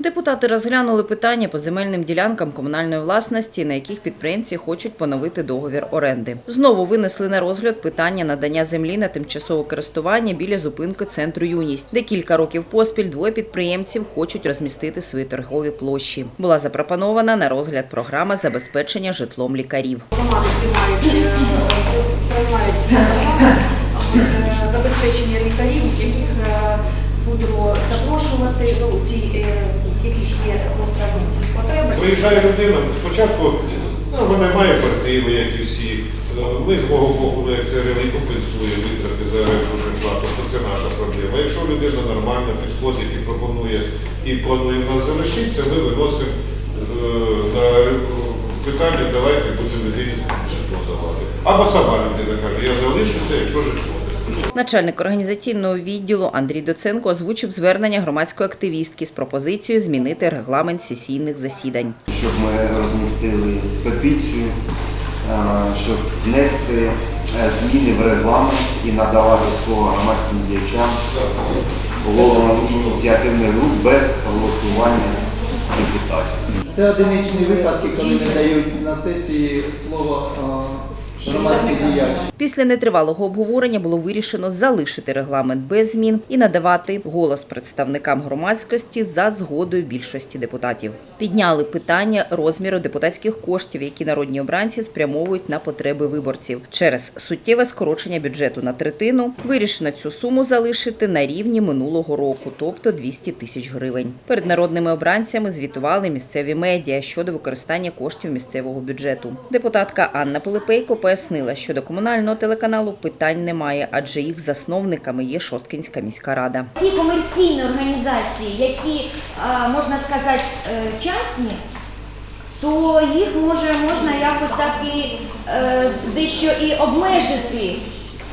Депутати розглянули питання по земельним ділянкам комунальної власності, на яких підприємці хочуть поновити договір оренди. Знову винесли на розгляд питання надання землі на тимчасове користування біля зупинки центру юність, де кілька років поспіль двоє підприємців хочуть розмістити свої торгові площі. Була запропонована на розгляд програма забезпечення житлом лікарів. громади е, е, забезпечення лікарів, будемо запрошувати, ну, ті, е, яких є гостра потреба. Виїжджає людина, спочатку ну, вона має квартиру, як і всі. Е, Ми з мого боку, це ринок компенсує витрати за оренду житла, тобто це наша проблема. Якщо людина нормально підходить і пропонує і планує нас залишитися, ми виносимо е, на питання, давайте будемо людині житло давати. Або сама людина каже, я залишуся, якщо житло. Начальник організаційного відділу Андрій Доценко озвучив звернення громадської активістки з пропозицією змінити регламент сесійних засідань. щоб ми розмістили петицію, е, щоб внести е, зміни в регламент і надавати слово громадським діячам, головам ініціативних груп без голосування депутатів. Це одиничні випадки, коли не дають на сесії слово е. Після нетривалого обговорення було вирішено залишити регламент без змін і надавати голос представникам громадськості за згодою більшості депутатів. Підняли питання розміру депутатських коштів, які народні обранці спрямовують на потреби виборців. Через суттєве скорочення бюджету на третину вирішено цю суму залишити на рівні минулого року, тобто 200 тисяч гривень. Перед народними обранцями звітували місцеві медіа щодо використання коштів місцевого бюджету. Депутатка Анна Пилипейко пояснила, що до комунального телеканалу питань немає, адже їх засновниками є Шосткинська міська рада. Ті комерційні організації, які, можна сказати, е, частні, то їх може можна якось так і е, дещо і обмежити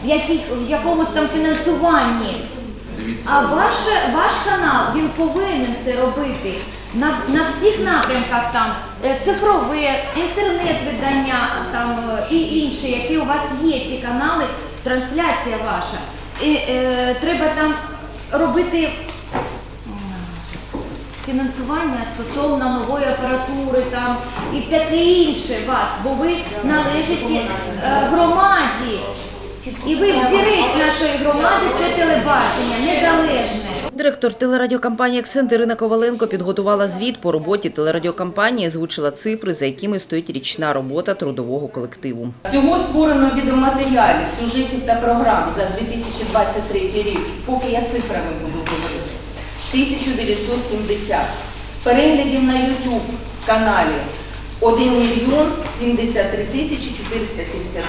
в, яких, в якомусь там фінансуванні. А ваш, ваш канал він повинен це робити на, на всіх напрямках там е, цифрове, інтернет-видання е, і інші, які у вас є ці канали, трансляція ваша. І е, треба там робити фінансування стосовно нової апаратури там і таке інше вас, бо ви належите е, громаді. І ви взірець нашої громади це телебачення, незалежне. Директор телерадіокомпанії «Акцент» Ірина Коваленко підготувала звіт по роботі телерадіокомпанії, озвучила цифри, за якими стоїть річна робота трудового колективу. Всього створено відеоматеріалів, сюжетів та програм за 2023 рік, поки я цифрами буду говорити. 1970. Переглядів на YouTube каналі 1 мільйон 73 тисячі 473.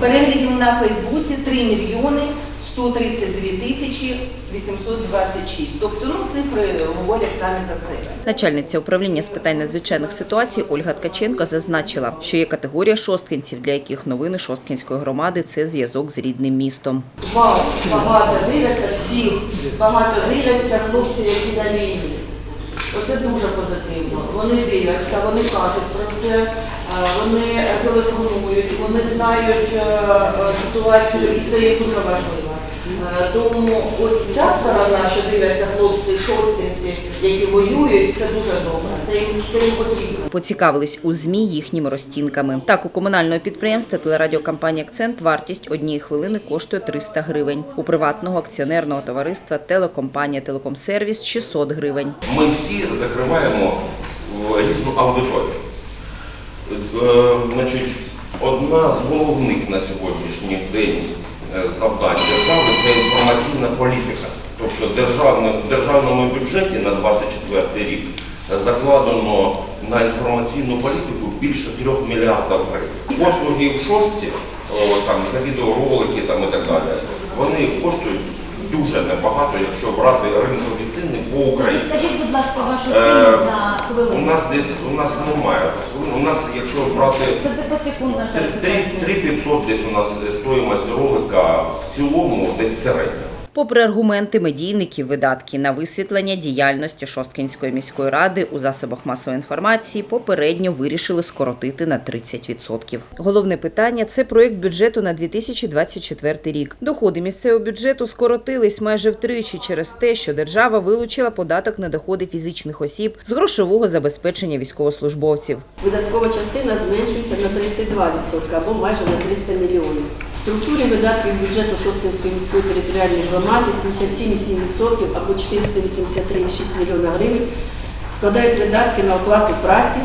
Переглядів на Фейсбуці 3 мільйони 132 тисячі 826. Тобто, ну, цифри говорять самі за себе. Начальниця управління з питань надзвичайних ситуацій Ольга Ткаченко зазначила, що є категорія шосткинців, для яких новини Шосткинської громади це зв'язок з рідним містом. Вас багато дивляться, всіх багато дивляться хлопці, які на лінії. Оце дуже позитивно. Вони дивляться, вони кажуть про це, е, вони телефонують, вони знають е, е, ситуацію, і це є дуже важливо. Е, Тому от ця сторона, що дивляться хлопці, шостинці, які воюють, це дуже добре. Це їм це їм потрібно. Поцікавились у ЗМІ їхніми розцінками. Так, у комунального підприємства телерадіокомпанії «Акцент» вартість однієї хвилини коштує 300 гривень. У приватного акціонерного товариства телекомпанія «Телекомсервіс» – 600 гривень. ми всі закриваємо різну аудиторію. Е, Значить, одна з головних на сьогоднішній день е, завдань це інформаційна політика. Тобто в державному бюджеті на 24 рік закладено на інформаційну політику більше 3 мільярдів гривень. Послуги в шостці, там, за відеоролики там, і так далі, вони коштують дуже небагато, якщо брати ринкові ціни по Україні. Скажіть, будь ласка, вашу Е, ціну за У нас десь у нас немає за хвилину. У нас, якщо брати Це посекундно. 3500 десь у нас стоїмость ролика в цілому десь середня. Попри аргументи медійників, видатки на висвітлення діяльності Шосткинської міської ради у засобах масової інформації попередньо вирішили скоротити на 30%. Головне питання це проєкт бюджету на 2024 рік. Доходи місцевого бюджету скоротились майже втричі через те, що держава вилучила податок на доходи фізичних осіб з грошового забезпечення військовослужбовців. Видаткова частина зменшується на 32% або майже на 300 мільйонів. В структурі видатків бюджету Шостинської міської територіальної громади 77,7% або 483,6 мільйона гривень складають видатки на оплату праці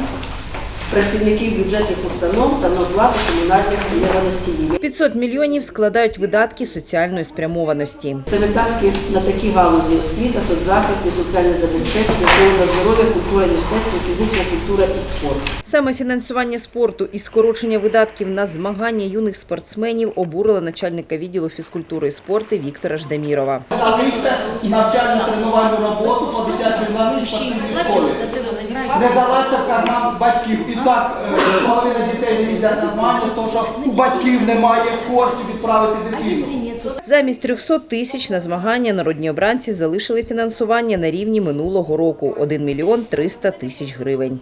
працівників бюджетних установ та на оплату комунальних енергоносіїв. 500 мільйонів складають видатки соціальної спрямованості. Це видатки на такі галузі освіта, соцзахист, соціальне забезпечення, охорона здоров'я, культура, мистецтво, фізична культура і спорт. Саме фінансування спорту і скорочення видатків на змагання юних спортсменів обурило начальника відділу фізкультури і спорту Віктора Ждамірова. Залиште навчальну тренувальну роботу по дитячій спортивній школі. Не залежте з батьків. І так е, половина дітей не їздять на змагання, тому що у батьків немає коштів відправити дитину. Замість 300 тисяч на змагання народні обранці залишили фінансування на рівні минулого року – 1 мільйон 300 тисяч гривень.